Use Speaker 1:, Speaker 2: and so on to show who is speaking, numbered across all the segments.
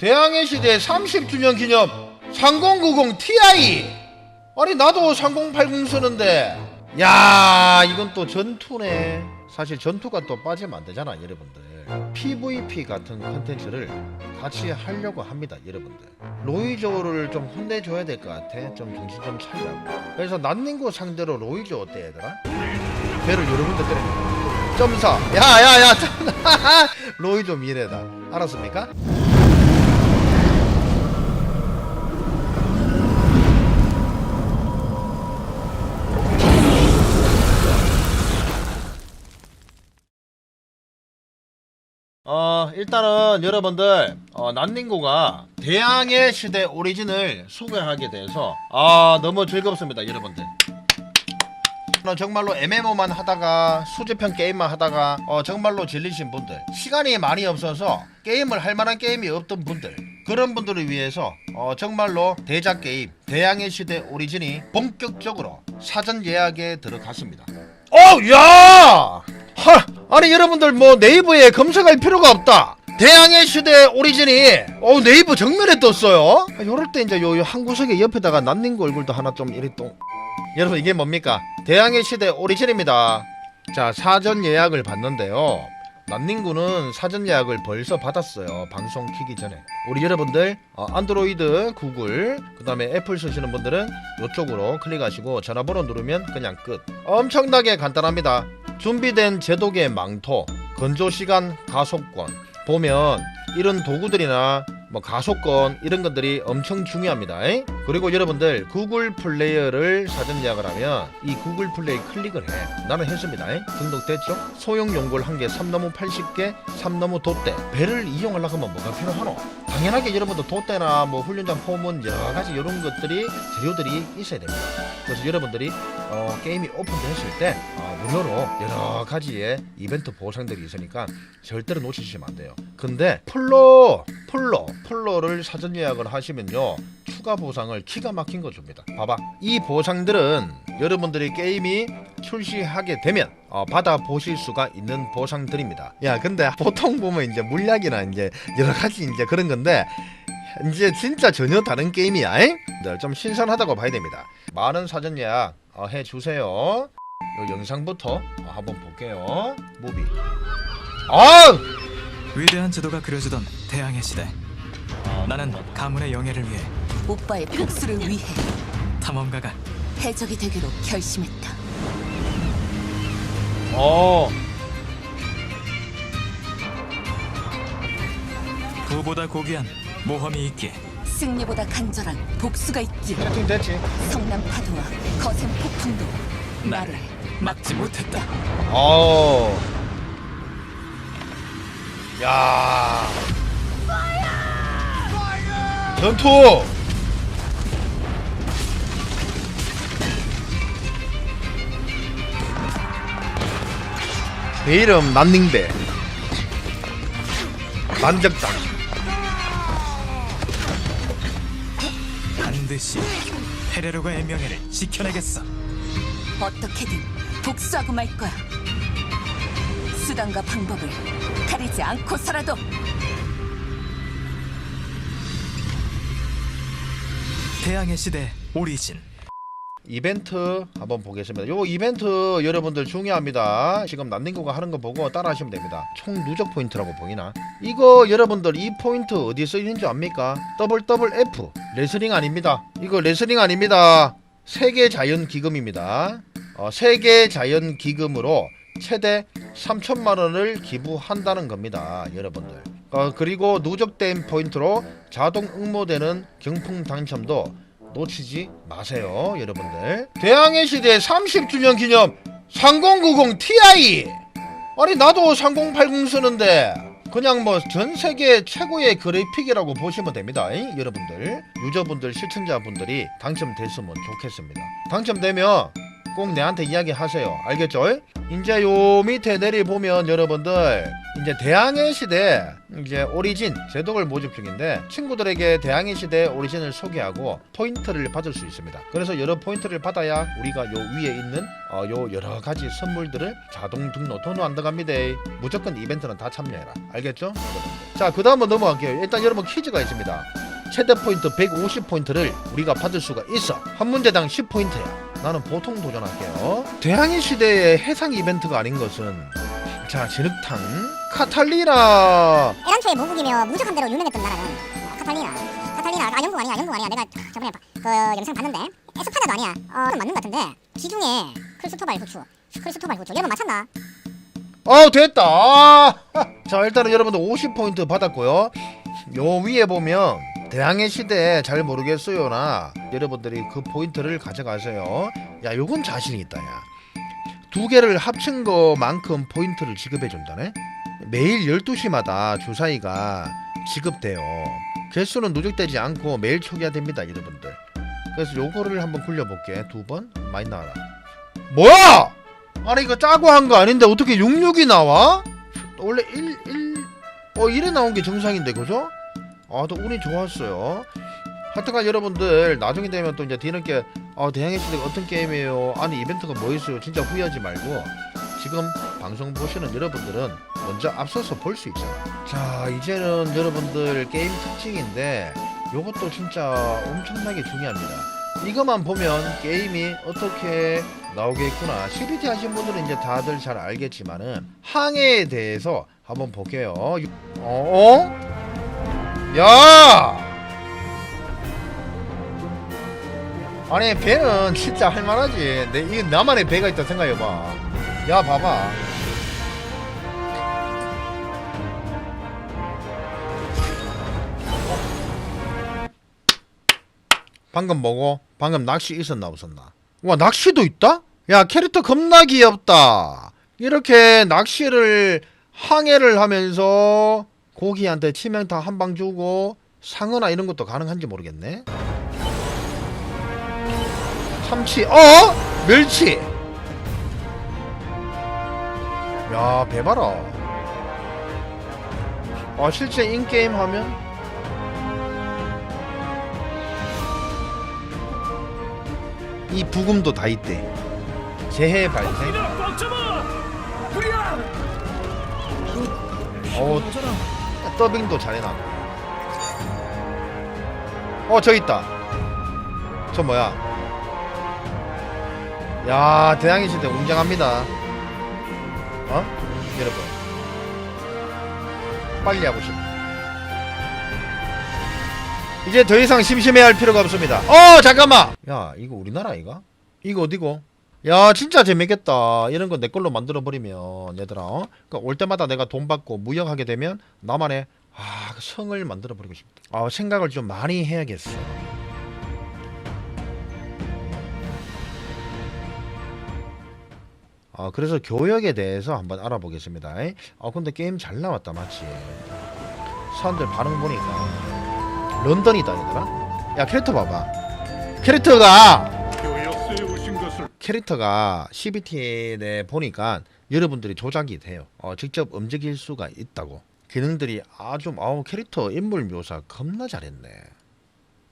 Speaker 1: 대항해 시대 30주년 기념 3090 Ti 아니 나도 3080 쓰는데. 야 이건 또 전투네. 사실 전투가 또 빠지면 안 되잖아 여러분들. PVP 같은 컨텐츠를 같이 하려고 합니다 여러분들. 로이조를 좀 혼내줘야 될 것 같아. 좀 정신 좀 차리라고. 그래서 난닝구 상대로 로이조 어때 얘들아? 배를 여러 군데 때려. 점사. 야야야 로이조 미래다. 알았습니까? 어 일단은 여러분들 어, 난닝고가 대항해 시대 오리진을 소개하게 돼서 아 너무 즐겁습니다 여러분들 저는 정말로 MMO만 하다가 수집형 게임만 하다가 어, 정말로 질리신 분들 시간이 많이 없어서 게임을 할 만한 게임이 없던 분들 그런 분들을 위해서 어, 정말로 대작 게임 대항해 시대 오리진이 본격적으로 사전 예약에 들어갔습니다 어, 야! 헐, 아니 여러분들 뭐 네이버에 검색할 필요가 없다. 대항해 시대 오리진이 어 네이버 정면에 떴어요. 아, 요럴 때 이제 요, 요 한 구석에 옆에다가 난닝구 얼굴도 하나 좀 이리 또 여러분 이게 뭡니까? 대항해 시대 오리진입니다. 자 사전 예약을 받는데요. 난닝구는 사전 예약을 벌써 받았어요. 방송 키기 전에. 우리 여러분들 어, 안드로이드, 구글, 그 다음에 애플 쓰시는 분들은 이쪽으로 클릭하시고 전화번호 누르면 그냥 끝. 엄청나게 간단합니다. 준비된 제독의 망토, 건조 시간 가속권 보면 이런 도구들이나 뭐 가속권 이런 것들이 엄청 중요합니다. 에? 그리고 여러분들 구글 플레이어를 사전 예약을 하면 이 구글 플레이 클릭을 해. 나는 했습니다. 에? 등록됐죠? 소형 용골 한 개, 3너무 80개, 3너무 돛대. 배를 이용하려고 하면 뭐가 필요하노? 당연하게 여러분들 돛대나 뭐 훈련장 포문 여러 가지 이런 것들이 재료들이 있어야 됩니다. 그래서 여러분들이 어, 게임이 오픈됐을 때 어, 무료로 여러 가지의 이벤트 보상들이 있으니까 절대로 놓치시면 안 돼요. 근데 플로 플로 플로를 사전 예약을 하시면요 추가 보상을 기가 막힌 거 줍니다. 봐봐 이 보상들은 여러분들이 게임이 출시하게 되면 어, 받아 보실 수가 있는 보상들입니다. 야 근데 보통 보면 이제 물약이나 이제 여러 가지 이제 그런 건데 이제 진짜 전혀 다른 게임이야. 잉? 네, 좀 신선하다고 봐야 됩니다. 많은 사전 예약 어, 해 주세요. 요 영상부터 어, 한번 볼게요. 무비. 아!
Speaker 2: 위대한 제도가 그려주던 대항해 시대. 나는 가문의 영예를 위해
Speaker 3: 오빠의 복수를 위해
Speaker 2: 탐험가가
Speaker 3: 해적이 되기로 결심했다.
Speaker 1: 어.
Speaker 2: 부보다 고귀한 모험이 있기에
Speaker 3: 승리보다 간절한 복수가 있기.
Speaker 1: 세팅 됐지.
Speaker 3: 성남 파도와 거센 폭풍도 나를
Speaker 2: 막지 못했다.
Speaker 1: 어. 야. 전투. 배 이름 난닝배. 만적당.
Speaker 2: 반드시 페레로가의 명예를 지켜내겠어.
Speaker 3: 어떻게든 복수하고 말 거야. 수단과 방법을 가리지 않고서라도
Speaker 2: 대항해 시대 오리진.
Speaker 1: 이벤트 한번 보겠습니다. 요 이벤트 여러분들 중요합니다. 지금 난닝구가 하는 거 보고 따라하시면 됩니다. 총 누적 포인트라고 보이나? 이거 여러분들 이 포인트 어디에 쓰이는 줄 압니까? 더블 더블 F 레슬링 아닙니다. 이거 레슬링 아닙니다. 세계 자연 기금입니다. 어, 세계 자연 기금으로 최대 3천만 원을 기부한다는 겁니다, 여러분들. 어, 그리고 누적된 포인트로 자동 응모되는 경품 당첨도 놓치지 마세요, 여러분들. 대항해 시대 30주년 기념 3090 Ti. 아니 나도 3080 쓰는데 그냥 뭐 전 세계 최고의 그래픽이라고 보시면 됩니다, 이? 여러분들. 유저분들, 시청자분들이 당첨됐으면 좋겠습니다. 당첨되면 꼭 내한테 이야기하세요. 알겠죠? 이제 요 밑에 내리 보면 여러분들 이제 대항해 시대 이제 오리진 제독을 모집 중인데 친구들에게 대항해 시대 오리진을 소개하고 포인트를 받을 수 있습니다. 그래서 여러 포인트를 받아야 우리가 요 위에 있는 어, 요 여러 가지 선물들을 자동 등록 돈은 안 들어갑니다. 무조건 이벤트는 다 참여해라. 알겠죠? 자, 그 다음은 넘어갈게요. 일단 여러분 퀴즈가 있습니다. 최대 포인트 150포인트를 우리가 받을 수가 있어. 한 문제당 10포인트야. 나는 보통 도전할게요. 대항해 시대의 해상 이벤트가 아닌 것은 자, 진흙탕, 카탈리나.
Speaker 4: 애당초에 모국이며 무적한 대로 유명했던 나라는 카탈리나 카탈리나 아 영국 아니야 영국 아니야 내가 저번에 바- 그 영상 봤는데 에스파냐도 아니야 어 맞는 것 같은데 지중해 크리스토발 후추 크리스토발 후추 여러분 맞췄나?
Speaker 1: 어, 됐다. 아! 자, 일단은 여러분들 50포인트 받았고요. 요 위에 보면 대항해 시대 잘 모르겠어요나 여러분들이 그 포인트를 가져가세요. 야, 요건 자신 있다, 야. 두 개를 합친 거만큼 포인트를 지급해 준다네. 매일 12시마다 주사위가 지급돼요. 개수는 누적되지 않고 매일 초기화됩니다, 여러분들. 그래서 요거를 한번 굴려볼게. 두 번 많이 나와라. 뭐야? 아니 이거 짜고 한 거 아닌데 어떻게 66이 나와? 원래 1, 1, 어 1에 나온 게 정상인데 그죠? 아또 운이 좋았어요. 하여튼간 여러분들 나중에 되면 또 이제 뒤늦게 아 대항해 시대가 어떤 게임이에요? 아니 이벤트가 뭐 있어요? 진짜 후회하지 말고 지금 방송 보시는 여러분들은 먼저 앞서서 볼 수 있잖아요. 자 이제는 여러분들 게임 특징인데 요것도 진짜 엄청나게 중요합니다. 이것만 보면 게임이 어떻게 나오겠구나. CBT 하신 분들은 이제 다들 잘 알겠지만은 항해에 대해서 한번 볼게요. 어? 어? 야! 아니 배는 진짜 할만하지. 내 이게 나만의 배가 있다 생각해봐. 야 봐봐. 방금 뭐고? 방금 낚시 있었나 없었나? 와 낚시도 있다? 야 캐릭터 겁나 귀엽다. 이렇게 낚시를 항해를 하면서 고기한테 치명타 한 방 주고 상어나 이런 것도 가능한지 모르겠네. 참치, 어? 멸치. 야, 배 봐라. 아, 실제 인게임 하면 이 부금도 다 있대. 재해 발생. 어, 더빙도 잘해놔. 어, 저 있다. 저 뭐야? 야, 대항해 시대 웅장합니다. 어? 여러분. 빨리 하고 싶어. 이제 더 이상 심심해할 필요가 없습니다. 어, 잠깐만. 야, 이거 우리나라 이가? 이거 어디고? 야, 진짜 재밌겠다. 이런 거 내 걸로 만들어 버리면 얘들아. 어? 그러니까 올 때마다 내가 돈 받고 무역하게 되면 나만의 아, 그 성을 만들어 버리고 싶다. 아, 생각을 좀 많이 해야겠어. 아, 그래서 교역에 대해서 한번 알아보겠습니다. 아, 근데 게임 잘 나왔다, 맞지? 사람들 반응 보니까 런던이다, 얘들아. 야, 캐릭터 봐봐. 캐릭터가 캐릭터가 CBT에 보니까 여러분들이 조작이 돼요. 어, 직접 움직일 수가 있다고. 기능들이 아주 아우 캐릭터 인물 묘사 겁나 잘했네.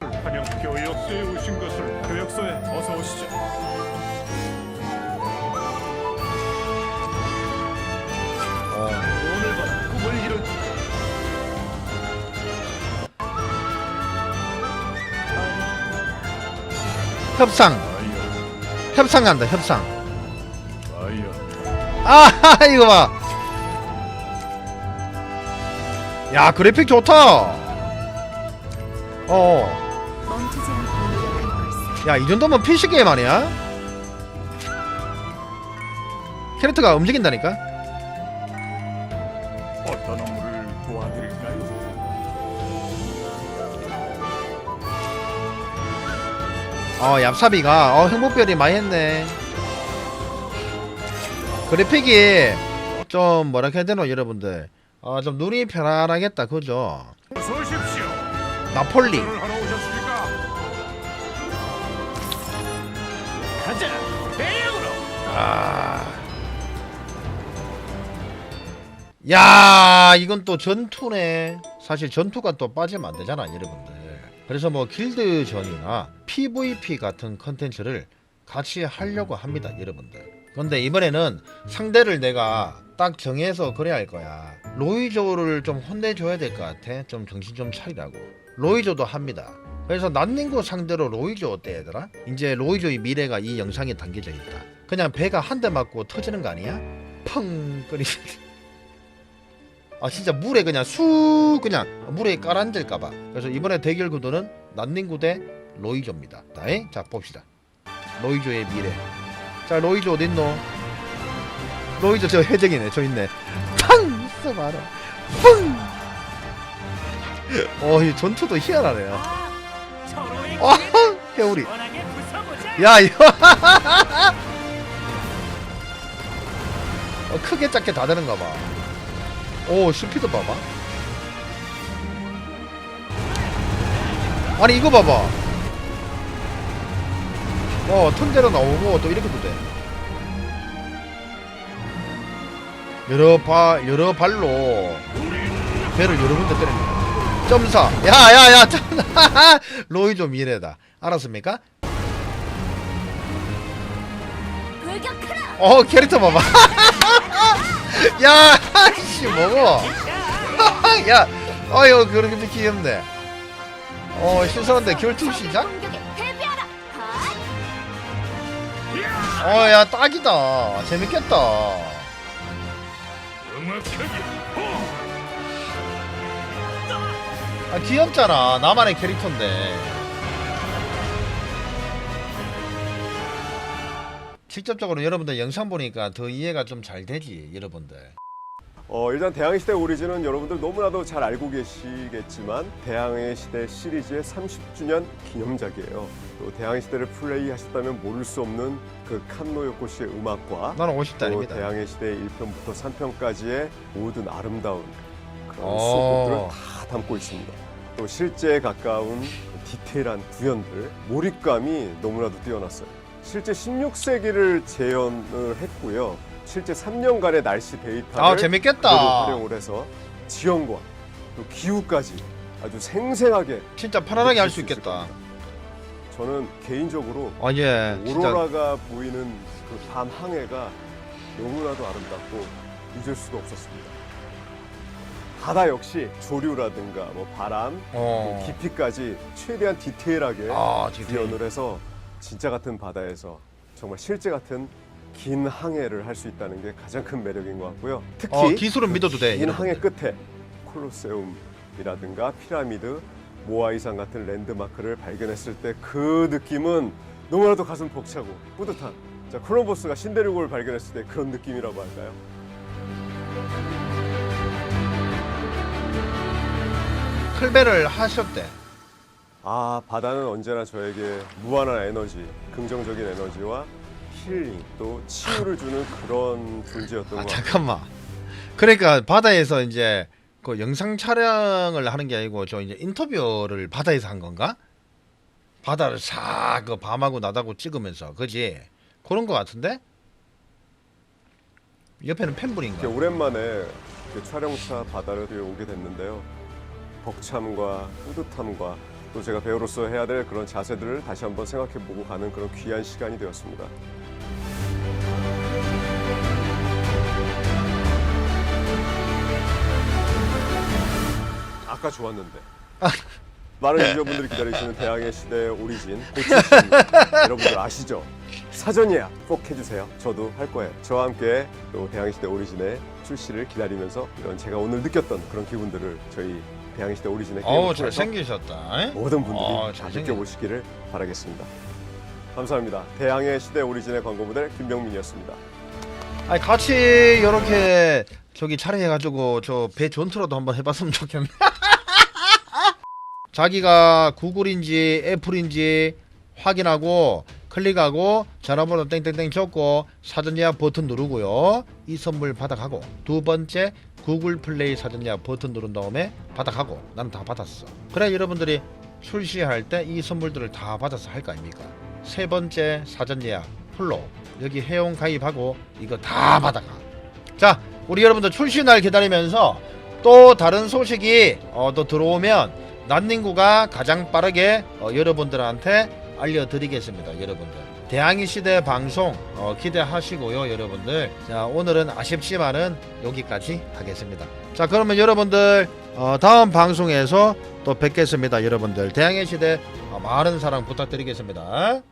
Speaker 5: 환영 교역소에 오신 것을 교역소에 어서 오시죠.
Speaker 1: 어,
Speaker 5: 오늘 밤 꿈을 이룬
Speaker 1: 협상, 협상 간다, 협상.
Speaker 5: 아,
Speaker 1: 이거 봐. 야, 그래픽 좋다. 어,
Speaker 3: 노력할 걸세.
Speaker 1: 야, 이 정도면 PC 게임 아니야? 캐릭터가 움직인다니까?
Speaker 5: 어
Speaker 1: 얍삽이가 어 행복별이 많이 했네 그래픽이 좀 뭐라 해야 되노 여러분들 어 좀 눈이 편안하겠다 그죠. 나폴리 아. 야, 이건 또 전투네. 사실 전투가 또 빠지면 안 되잖아, 여러분들. 그래서 뭐 길드전이나 PVP 같은 컨텐츠를 같이 하려고 합니다, 여러분들. 근데 이번에는 상대를 내가 딱 정해서 그래야 할 거야. 로이조를 좀 혼내줘야 될 것 같아. 좀 정신 좀 차리라고. 로이조도 합니다. 그래서 난닝구 상대로 로이조 어때 얘들아? 이제 로이조의 미래가 이 영상에 담겨져 있다. 그냥 배가 한 대 맞고 터지는 거 아니야? 펑 끓이. 아 진짜 물에 그냥 쑥 그냥 물에 깔아앉을까봐. 그래서 이번에 대결 구도는 난닝구 대 로이조입니다. 다잉? 자 봅시다. 로이조의 미래. 자 로이조 어딨노? 로이조 저 해적이네 저 있네. 팡 있어봐라. 펑. 어이 전투도 희한하네요. 아 해우리. 야 이거. 어, 크게 작게 다 되는가 봐. 오 스피드 봐봐. 아니 이거 봐봐. 어 턴대로 나오고 또 이렇게도 돼. 여러 발 여러 발로 배를 여러 군데 때리는 거야. 점사. 야야야 로이조 미래다. 알았습니까?
Speaker 3: 돌격하라.
Speaker 1: 어 캐릭터 봐봐 야 씨 먹어 야 어휴 그렇게 귀엽네. 어 신선한데 결투 시작?
Speaker 3: 헛.
Speaker 1: 어야 딱이다. 재밌겠다. 아 귀엽잖아. 나만의 캐릭터인데 직접적으로 여러분들 영상 보니까 더 이해가 좀 잘 되지 여러분들
Speaker 6: 어, 일단 대항해 시대 오리진은 여러분들 너무나도 잘 알고 계시겠지만 대항해 시대 시리즈의 30주년 기념작이에요. 또 대항해 시대를 플레이하셨다면 모를 수 없는 그 칸노 요코 씨의 음악과
Speaker 1: 나는
Speaker 6: 또
Speaker 1: 50단입니다
Speaker 6: 대항해 시대 1편부터 3편까지의 모든 아름다운 그런
Speaker 1: 오.
Speaker 6: 수록곡들을 다 담고 있습니다. 또 실제에 가까운 디테일한 구현들, 몰입감이 너무나도 뛰어났어요. 실제 16세기를 재현을 했고요. 실제 3년간의 날씨 데이터를
Speaker 1: 아 재밌겠다
Speaker 6: 그대로 활용을 해서 지형과 또 기후까지 아주 생생하게
Speaker 1: 진짜 편안하게 할 수
Speaker 6: 느낄
Speaker 1: 있겠다
Speaker 6: 겁니다. 저는 개인적으로
Speaker 1: 아 예 진짜
Speaker 6: 오로라가 보이는 그 밤 항해가 너무나도 아름답고 잊을 수가 없었습니다. 바다 역시 조류라든가 뭐 바람,
Speaker 1: 어.
Speaker 6: 또 깊이까지 최대한 디테일하게
Speaker 1: 아
Speaker 6: 구현을 해서 진짜 같은 바다에서 정말 실제 같은 긴 항해를 할 수 있다는 게 가장 큰 매력인 것 같고요. 특히
Speaker 1: 어, 기술은 믿어도 돼
Speaker 6: 긴 항해. 끝에 콜로세움이라든가 피라미드, 모아이산 같은 랜드마크를 발견했을 때 그 느낌은 너무나도 가슴 벅차고 뿌듯한 자 콜럼버스가 신대륙을 발견했을 때 그런 느낌이라고 할까요?
Speaker 1: 클베를 하셨대
Speaker 6: 아 바다는 언제나 저에게 무한한 에너지, 긍정적인 에너지와 힐링 또 치유를 주는 그런 존재였던
Speaker 1: 아
Speaker 6: 것 같아요.
Speaker 1: 잠깐만 그러니까 바다에서 이제 그 영상 촬영을 하는 게 아니고 저 이제 인터뷰를 바다에서 한 건가? 바다를 싹그 밤하고 낮하고 찍으면서 그지 그런 거 같은데 옆에는 팬분인가?
Speaker 6: 이렇게 오랜만에 이렇게 촬영차 바다를 오게 됐는데요. 벅참과 뿌듯함과 또 제가 배우로서 해야 될 그런 자세들을 다시 한번 생각해보고 가는 그런 귀한 시간이 되었습니다. 아까 좋았는데. 많은 유저분들이 기다리시는 대항해 시대 오리진 고치신 여러분들 아시죠? 사전 예약 꼭 해주세요. 저도 할 거예요. 저와 함께 또 대항해 시대 오리진의 출시를 기다리면서 이런 제가 오늘 느꼈던 그런 기분들을 저희 대항해 시대 오리진의
Speaker 1: 어우
Speaker 6: 게임을 통해서
Speaker 1: 잘생기셨다 에?
Speaker 6: 모든 분들이
Speaker 1: 어,
Speaker 6: 다
Speaker 1: 잘생겼-
Speaker 6: 느껴보시기를 바라겠습니다. 감사합니다. 대항해 시대 오리진의 광고 모델 김병민이었습니다.
Speaker 1: 아니 같이 이렇게 저기 촬영해가지고 저 배 전투라도 한번 해봤으면 좋겠네. 자기가 구글인지 애플인지 확인하고 클릭하고 전화번호 땡땡땡 적고 사전 예약 버튼 누르고요. 이 선물 받아가고 두 번째 구글 플레이 사전 예약 버튼 누른 다음에 받아가고 나는 다 받았어. 그래 여러분들이 출시할 때 이 선물들을 다 받아서 할 거 아닙니까? 세 번째 사전 예약 플로 여기 회원 가입하고 이거 다 받아가. 자, 우리 여러분들 출시 날 기다리면서 또 다른 소식이 어, 또 들어오면 난닝구가 가장 빠르게 어, 여러분들한테 알려드리겠습니다, 여러분들. 대항이 시대 방송 어, 기대하시고요, 여러분들. 자, 오늘은 아쉽지만은 여기까지 하겠습니다. 자, 그러면 여러분들 어, 다음 방송에서 또 뵙겠습니다, 여러분들. 대항해 시대 어, 많은 사랑 부탁드리겠습니다.